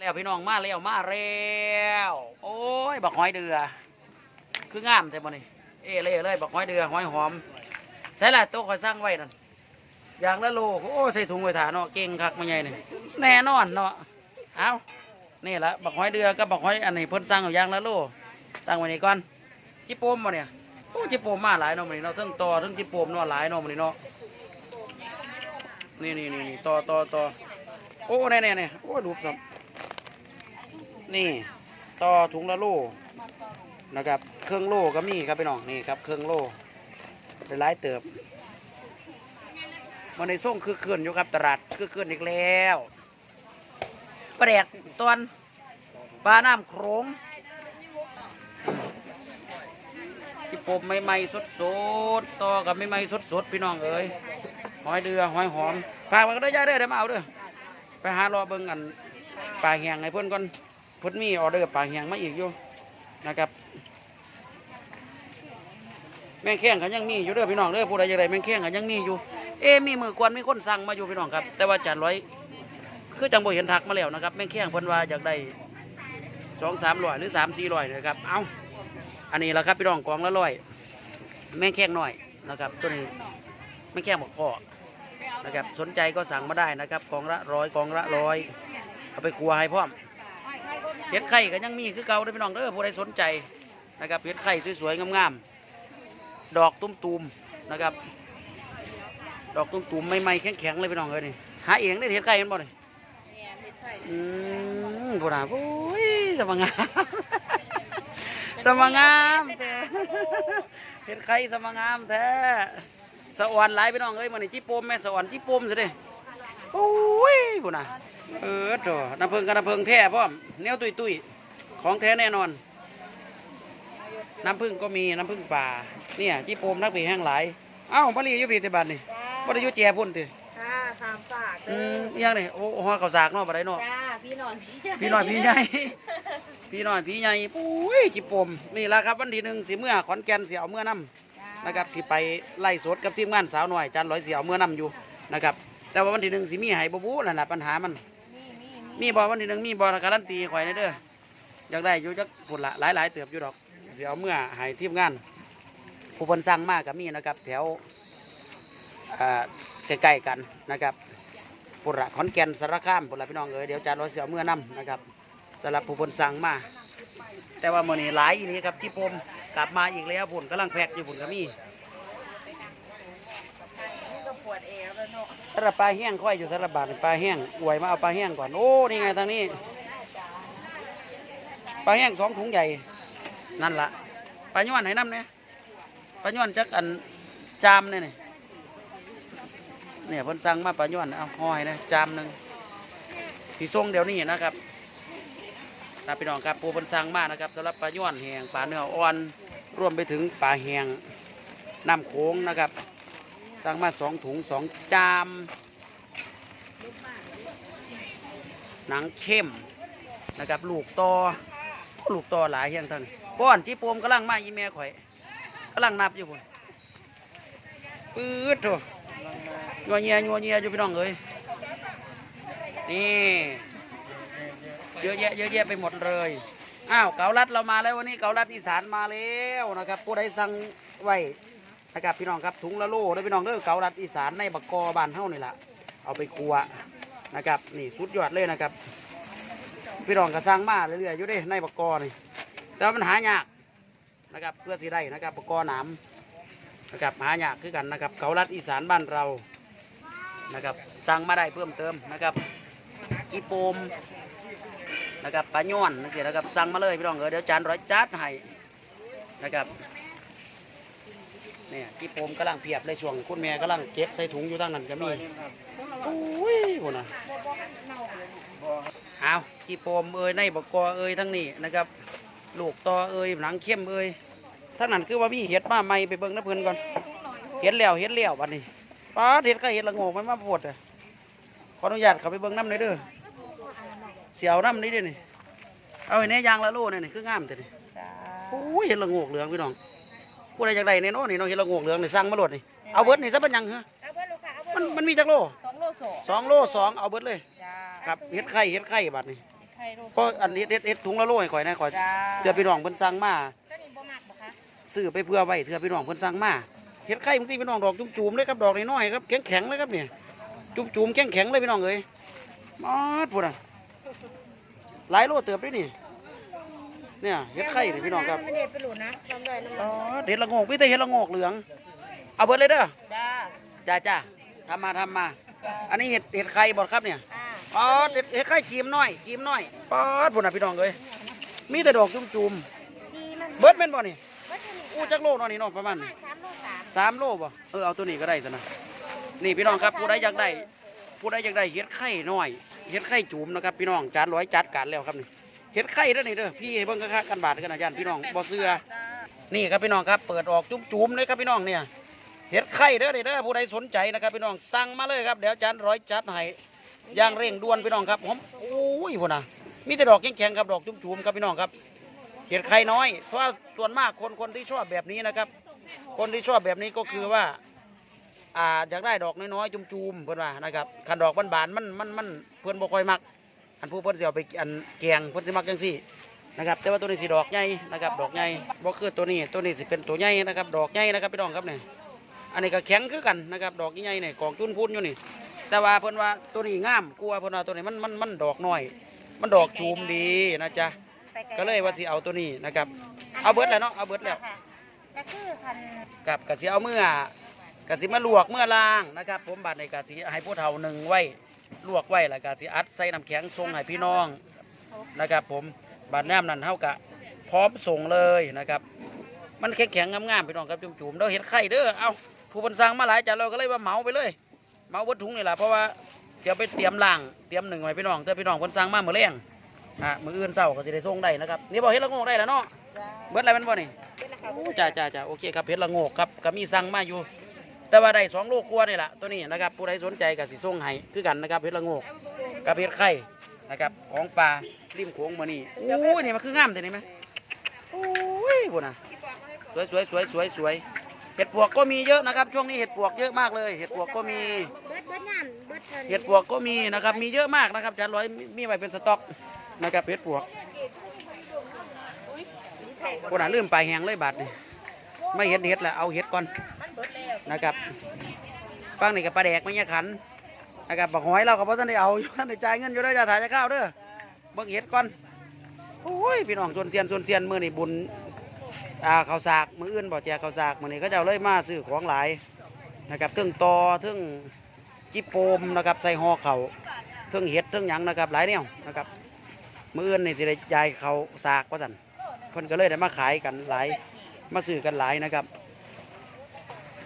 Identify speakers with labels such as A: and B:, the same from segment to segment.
A: แล้วพี่น้องมาแล้วมาแล้วโอ้ยบักหอยเดือ คืองามแต่บ่นี่เอเล่เลยบักหอยเดือหอยหอมใส่ละโต๊ะคอยสร้างไว้นั่นอย่างละโลโอ้ใส่ถุงไว้ถาเนาะเก่งคักมาใหญ่นี่แน่นอนเนาะเอานี่ละบักหอยเดือกับบักหอยอันนี้เพิ่นสร้างอย่างละโลตั้งไว้นี่ก่อนจิโปมบ่เนี่ยโอ้จิโปมมาหลายเนาะมื้อนี้เนาะทั้งต่อทั้งจิโปมเนาะหลายเนาะมื้อนี้เนาะนี่นี่นี่นี่อต่อต่อโอ้แน่แน่แน่โอ้ดูสั นี่ต่อถุงละโลนะครับ เครื่องโล่ก็มีครับพี่น้องนี่ครับ เครื่องโล่เป็นหลายเติบมันในส่งคือเกินอยู่ครับตลาดคือเกินอีกแล้วปลาแดกตอนปลาน้ำโขงที่ปมใหม่ๆสดๆต่อกับใหม่ๆสดๆพี่น้องเอ้ยหอยเดือหอยหอมฝากไว้ก็ได้ย่าเด้อเดี๋ยวมาเอาเด้อไปหารอเบิ่งกันปลาแห้งให้เพิ่อนก่อน เพิ่นมีออเดอร์ปลาแห้งมาอีกอยู่นะครับ แม่งแข้งก็ยังมีอยู่เด้อพี่น้องเด้อผู้ใดอยากได้แม่งแข้งก็ยังมีอยู่ เอ๊มีมือกวนมีคนสั่งมาอยู่พี่น้องครับ แต่ว่าจานร้อยคือจังบ่เห็นทักมาแล้วนะครับแม่งแข้งเพิ่นว่าอยากได้สองสามร้อยหรือสามสี่ร้อยนะครับ เอาอันนี้แหละครับพี่น้องกองละร้อยแม่งแข้งหน่อยนะครับตัวนี้แม่งแข้งบอกคอนะครับสนใจก็สั่งมาได้นะครับกองละร้อยกองละร้อยเอาไปครัวให้พร้อม เห็ดไข่ก็ยังมีคือเก่าเด้อพี่น้องเด้อผู้ใดสนใจนะครับเห็ดไข่สวยๆงามๆดอกตุ้มๆนะครับ ดอกตุ้มๆใหม่ๆแข็งๆเลยพี่น้องเอ้ยนี่หาเองได้เห็ดไก่กันบ่นี่อืมบุญาโอ้ยสมังงามสมังงามแท้เห็ดไข่สมังงามแท้สะอ่อนหลายพี่น้องเอ้ยมันนี่จิโปมแม่สะอ่อนจิโปมสิเด้ โอ้ยบุญาเออโถน้ำเพิงกับน้ำเพิงแท้พร้อมเนี้ยตุยตุยๆของแท้แน่นอน น้ำผึ้งก็มีน้ำผึ้งป่า เนี่ยจีโปมนักปีแห้งหลายเอ้าบริยุพีติบันนี่บริยุแจพุ่นติ
B: จ้าขามฝาก
A: อื
B: เด้
A: ม
B: อ
A: อิหยังนี่โอ้หอข้าวสากเนาะบ่ได้เนาะ
B: จ้าพี่นอนพี่
A: พี่น้อยพี่ใหญ่ พี่น้อยพี่ใหญ่ปุ้ยจีโปมนี่ละครับวันที่หนึ่งสิเมื่อขอนแก่นเสียเอาเมื่อนํนะครับสิไปไล่สดกับทีมงานสาวหน่อยจันร้อยเสียเอาเมื่อนํอยู่นะครับ แต่ว่าวันที่หนึ่งสิมีให้บ่บูนั่นแหละปัญหามัน
B: นี่นี่
A: มีบ่วันที่หนึ่งมีบ่การันตีข่อยในเด้ออยากได้อยู่จักพุ่นละหลายหลายๆเติบอยู่ดอกเสียเอาเมื่อให้ทีมงานผู้คนสั่งมากกับมีนะครับ แถวอ่าใกล้ๆกันนะครับปุระขอนแก่นสารคามปุระพี่น้องเอ๋ยเดี๋ยวจานร้อยเสือเมื่อนํนะครับสำหรับผู้คนสั่งมา แต่ว่ามื่อนี้หลายอีนี้ครับที่ผมกลับมาอีกแล้วผุนกำลังแพ็กอยู่ผุนก็มี
B: นี่ก็ปวดเอ วแล้วเนาะ
A: สำหรับปลาแห้งค่อยอยู่สระบบาทปลาแห้งอวยมาเอาปลาแห้งก่อนโอ้นี่ไงทางนี้ปลาแห้งสองถุงใหญ่นั่นละปลาย้อนให้น้ำเนี่ยปลาย้อนจักอันจามเนี่ยเนี่ยเพิ่นสั่งมาปลาย้อนเอาหอยนะจามหนึ่งสีส้มเดี๋ยวนี้นะครับตาพี่น้องครับปูเพิ่นสั่งมานะครับสำหรับปลาย้อนแห้งปลาเนื้ออ่อนรวมไปถึงปลาแห้งน้ำโขงนะครับ สั่งมาสองถุงสองจาม หนังเข้มนะครับ ลูกตอโอ้ลูกตอหลายเฮียงท่านี้ป้อนจีโปมกำลังมาอีแม่ข่อยกำลังนับอยู่พุ่นปื๊ดโถยัวเงียยัวเงียอยู่พี่น้องเอ้ยนี่เยอะแยะเยอะแยะไปหมดเลยอ้าวเกาลัดเรามาแล้ววันนี้เกาลัดอีสานมาแล้วนะครับผู้ใดสั่งไว้ นะครับพี่น้องครับถุงละโลเด้อพี่น้องเด้อเกาลัดอีสานในบักกอบ้านเฮานี่แหละเอาไปครัวนะครับนี่สุดยอดเลยนะครับพี่น้องก็สร้างมาเรื่อยๆอยู่ด้ในบักกอนี่แต่ว่ามันหายากนะครับเพื่อสิได้นะครับบักกอหนามนะครับหายากคือกันนะครับเกาลัดอีสานบ้านเรานะครับสั่งมาได้เพิ่มเติมนะครับกีโปมนะครับปลาย้อนนี่นะครับสั่งมาเลยพี่น้องเออเดี๋ยวจานร้อยจัดให้นะครับ เนี่ยที่ผมกำลังเพียบเลยช่วงคุณแม่กำลังเก็บใส่ถุงอยู่ตั้งนั้นก็มีโอ้ยพุ่นนะเอาที่โปมเอ้ยในบกกอเอ้ยทั้งนี้นะครับลูกตอเอ้ยหนังเข้มเอ้ยทั้งนั้นคือว่ามีเห็ดมาใหม่ไปเบิ่งน้ำเพิ่นก่อนเห็ดแล้วเห็ดแล้วบัดนี้ป้าดเห็ดก็เห็ดละโงกมันมาปวดอะขออนุญาตเขาไปเบิ่งน้ำหน่อยเด้อเสียวน้ำนี้เด้อนี่เอาไอ้เนี้ยยางละโลเนี่ยนี่คืองามแต่นี่
B: จ้า
A: โอ้ยเห็ดละโงกเหลืองพี่น้อง ผู้ใดอยากได้เนี่ยเนาะนี่น้องเห็ดละโงกเหลืองนี่สั่งมาโลดนี่เอาเบิดนี่ซะเป็นหยังเหรอ
B: เอาเบิดลูกค่ะเอาเบิด
A: มันมันมีจักโล
B: สองโลสอง
A: สองโลสองเอาเบิดเลย
B: จ้า
A: ครับเห็ดไข่เห็ดไข่บัดนี่
B: ไข่ข่ลูก
A: ก็อันนี้เด็ดเด็ดถุงละโลให้ข่อยนะข่อย
B: จ้า
A: เทื่อพี่น้องเพิ่นสั่งมา
B: ก็นี่บ่มักบ่คะ
A: ซื้อไปเพื่อไว้เทื่อพี่น้องเพิ่นสั่งมาเฮ็ดไข่บางทีพี่น้องดอกจุ่มๆเลยครับดอกน้อยๆครับแข็งๆเลยครับเนี่ยจุ่มๆแข็งๆเลยพี่น้องเอ้ยมาดพุ่นน่ะหลายโลเติบด้วยนี่ เนี่ยเฮ็ดไข่นี่พี่น้องครับ
B: ไม่ได้ไปหลุดนะทำได้น้ำ
A: อ๋
B: มั
A: อนเด็ดละโงกพี่แต่เฮ็ดละโงกเหลือง เอาเบิดเลยเด้อ
B: จ้า
A: จ้าจ้าทำมาทำมา
B: จ้า
A: อันนี้เห็ดเห็ดไข่บดครับเนี่ย
B: อ่า
A: ป๊อดเห็ดเห็ดไข่จีมน้อยจีมน้อยป๊อดพุ่นน่ะพี่น้องเอ้ยมีแต่ดอกจุ่ม
B: จีมัน
A: ๆเบิดแม่นบ่นี่
B: เบิดเท่านี้
A: อู้จักโลเนาะนี่เนาะประมาณนี้
B: สามโลสาม
A: สามโลบ่เออเอาตัวนี้ก็ได้ซะนะนี่พี่น้องครับผู้ใดอยากได้ผู้ใดอยากได้เห็ดไข่น้อยเห็ดไข่จุ่มนะครับพี่น้องจานร้อยจัดการแล้วครับนี่ เห็ดไข่เด้อนี่เด้อพี่ให้เบิ่งค่ากันบาทกันอาจารย์พี่น้องบ่เชื่อนี่ครับพี่น้องครับเปิดออกจุ่มๆเลยครับพี่น้องเนี่ยเห็ดไข่เด้อนี่เด้อผู้ใดสนใจนะครับพี่น้องสั่งมาเลยครับเดี๋ยวจารย์ร้อยจัดให้ย่างเร่งด่วนพี่น้องครับผมโอ้ยพุ่นะมีแต่ดอกแข็งๆครับดอกจุ่มๆครับพี่น้องครับเห็ดไข่น้อย เพราะว่าส่วนมากคนคนที่ชอบแบบนี้นะครับ คนที่ชอบแบบนี้ก็คือว่าอ่าอยากได้ดอกน้อยๆจุ่มๆเพื่อนว่านะครับขันดอกบานๆมันมันมันเพื่อนบ่ค่อยมัก อันผู้เพื่อนสิเอาไปอันแกงเพื่อนสิมักจังซี่นะครับแต่ว่าตัวนี้สีดอกใหญ่นะครับดอกใหญ่บ่คือตัวนี้ตัวนี้สิเป็นตัวใหญ่นะครับดอกใหญ่นะครับพี่น้องครับเนี่ยอันนี้ก็แข็งคือกันนะครับดอกใหญ่ๆเนี่ยกองจุนพูนอยู่นี่ แต่ว่าเพิ่นว่าตัวนี้งามกลัวาเพิ่นว่าตัวนี้มันมันมันดอกน้อย มันดอกจูมดีนะจ๊ะ
B: ไปไก็
A: เลยว่าสิเอาตัวนี้นะครับ เอาเบิดแล้วเนาะเอาเบิดแล้ว
B: ค่ะก็คือพัน
A: กับกะสิเอาเมื่อกะสิมาลวกเมื่อล้างนะครับ ผมบัดในกะสิให้ผู้เฒ่าหนึ่งไว้ ลวกไว้แล้วกะสิอัดใส่น้ำแข็งส่งให้พี่น้องนะครับ ผมบัดแนมนั้นเท่ากับพร้อมส่งเลยนะครับ มันแข็งแข็งๆงามๆพี่น้องครับจุ่มๆเด้อเห็ดไข่เด้อเอาผู้บันสั่งมาหลายจานเราก็เลยว่าเหมาไปเลยเหมาเบดถุงนี่แหละเพราะว่าเดี๋ยวไปเตรียมล้างเตรียมหนึ่งไว้พี่น้องเพื่อพี่น้องคนสั่งมาเมื่อเลี้ยงอะมืออื่นเศร้าก็สิได้ส่งได้นะครับนี่บอกเห็ดละโงกได้แล้วเนาะ
B: จ้า
A: เบิดอะไรมันบ่นี่
B: เป็นราคา
A: โอ้จ้าจ้าจ้าโอเคครับเพชรละโงกครับก็มีสั่งมาอยู่ แต่ว่าได้สองลูกลัวานี่แหละตัวนี้นะครับผู้ใดสนใจก็สิส่งให้คือกันนะครับเพชรละโงกกับเพชรไข่นะครับของปลาริมโขงมานี่โอ้ยนี่มันคืองามแต่นี่ไหมโอ้ยบุญนะสวยสวยสวยสวยสวยเห็ดปวกก็มีเยอะนะครับ ช่วงนี้เห็ดปวกเยอะมากเลย เห็ดปวกก็มี
B: เห็
A: ดปวกก็มีนะครับ มีเยอะมากนะครับจานร้อยมีไว้เป็นสต็อกนะครับเห็ดปวกคนอะลืมปลายแหงเลยบาทนี่ไม่เห็นเห็ดแล้วเอาเห็ดก่อน
B: นะ
A: ครับฟังนี่กับปลาแดกไม่ยขันนะครับบักหอยเราก็บ่ท่านได้เอาอยู่ท่านได้จ่ายเงินอยู่เด้จะถ่ายจะข้าวเด้อเบิ่งเห็ดก่อนโอ้ยพี่น้องส่วนเซียนส่วนเซียนมือนี่บุญอ่าข้าวสากมืออื่นบ่แจกข้าวสากมือนี้เขาเจ้าเลยมาซื้อของหลายนะครับถึงตอถึงจิโปมนะครับใส่ห่อเขาวถึงเห็ดถึงหยังนะครับหลายแนวนะครับมืออื่นนี่สิได้ยายเขาวสากว่าซั่นเพิ่นก็เลยได้มาขายกันหลายมาซื้อกันหลายนะครับ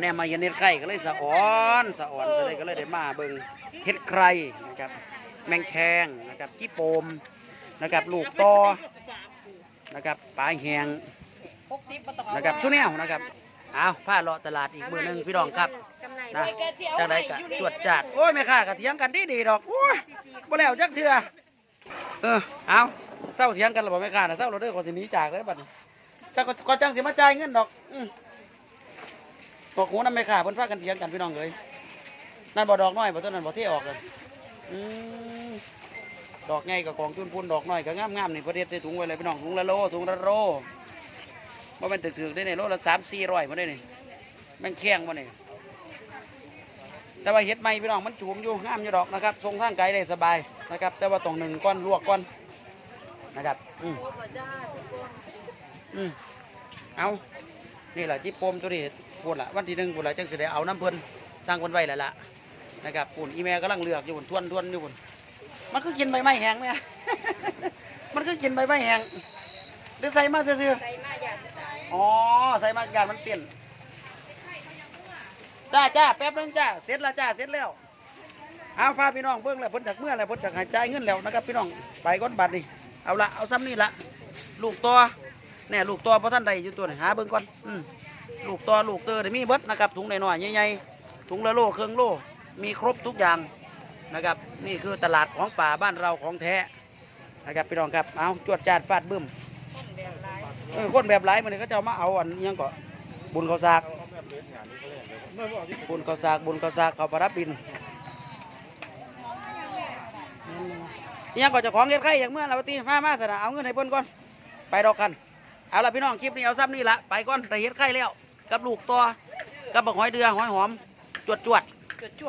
A: แน่มาเย็นเฮ็ดไข่ก็เลยสะอ่อนสะอ่อนจะได้ก็เลยได้มาเบิ่งเฮ็ดไข่นะครับ แมงแคงนะครับจี้โปมนะครับลูกตอนะครับปลาแหงนะครับสุแนวนะครับเอาผ้าเลาะตลาดอีกมือหนึงพี่น้องครับนะจังไดกะตรวจจัดโอ้ยแม่ค้ากะเถียงกันดีดีดอกโอ้ยบ่แล้วจักเทื่อเออเอาเศร้าเถียงกันแล้วบ่แม่ค้านะเศร้าเราเด้อก่อนสินี้จากเลยบัดนี้จักก็ก็จังสิมาจ่ายเงินดอก อือบอกหูน้ำไม่ขาเพิ่นพากันเถียงกันพี่น้องเลยนั่นบ่ดอกน้อยบ่ต้นนั้นบ่เที่ออกเลยอืมดอกใหญ่กับกองจุนพูนดอกน้อยก็งามๆนี่ประเทศใส่ถุงไว้เลยพี่น้องถุงละโลถุงละโลบ่แม่นถึกๆได้นี่โลละ3 400บ่ร้อยมาได้นี่แม่งแข้งบ่นี่ยแต่ว่าเฮ็ดใหม่พี่น้องมันจูมอยู่งามอยู่ดอกนะครับทรงทางไกลได้สบายนะครับ แต่ว่าต้องหนึ่งก้อนลวกก้อนนะครับ อืมอืมเอา นี่แหละที่โปมตัวนี้พูดละวันที่หนึ่งพูดละจังสิได้เอาน้ำเพิ่นสร้างเพิ่นไว้แล้วล่ะนะครับปุ่นอีเมลกำลังเลือกอยู่ปุ่นทวนทวนอยู่ปุ่นมันคือกินใบไม้แห้งไหมมันคือกินใบไม้แห้งหรือใส่มาซื่อ
B: ใส่มาอยากจะใส่
A: ๆอ๋อใส่มากยานมันเปลี่ยนจ้าจ้าแป๊บนึงจ้าเสร็จแล้วจ้าเสร็จแล้วเอาพาพี่น้องเบิ่งแล้วเพิ่นจากเมื่อแล้วเพิ่นจากหายใจายเงินแล้วนะครับพี่น้องไปก้อนบัตรนี่เอาละเอาซ้ำนี่ละลูกตัว แน่ลูกตัวเพราะท่านใดอยู่ตัวนี่หาเบิ่งก่อนอืมลูกตัวลูกเตอร์มีเบิดนะครับถุงหน่อยๆใหญ่ๆถุงละโลเครื่องโลมีครบทุกอย่างนะครับ นี่คือตลาดของป่าบ้านเราของแท้นะครับพี่น้องครับเอาจวดจาดฟาดบึ้มเออคนแบบไรมันนี่เขาจะเอามาเอาอันยังก็บุญเขาวสากบุญเขาวสากบุญเขาวสากเขาประดับบินยังก็จะของเฮ็ดไข่อย่างเมื่อเราตีมามาสนะเอาเงินให้เพิ่นก่อนไปดอกกัน เอาละพี่น้องคลิปนี้เอาซ้ำนี่ละไปก่อนแต่เฮ็ดไข่แล้ว กับลูกตัวกับบักหอยเดือหอยหอม จวดจวด
B: จุดจุด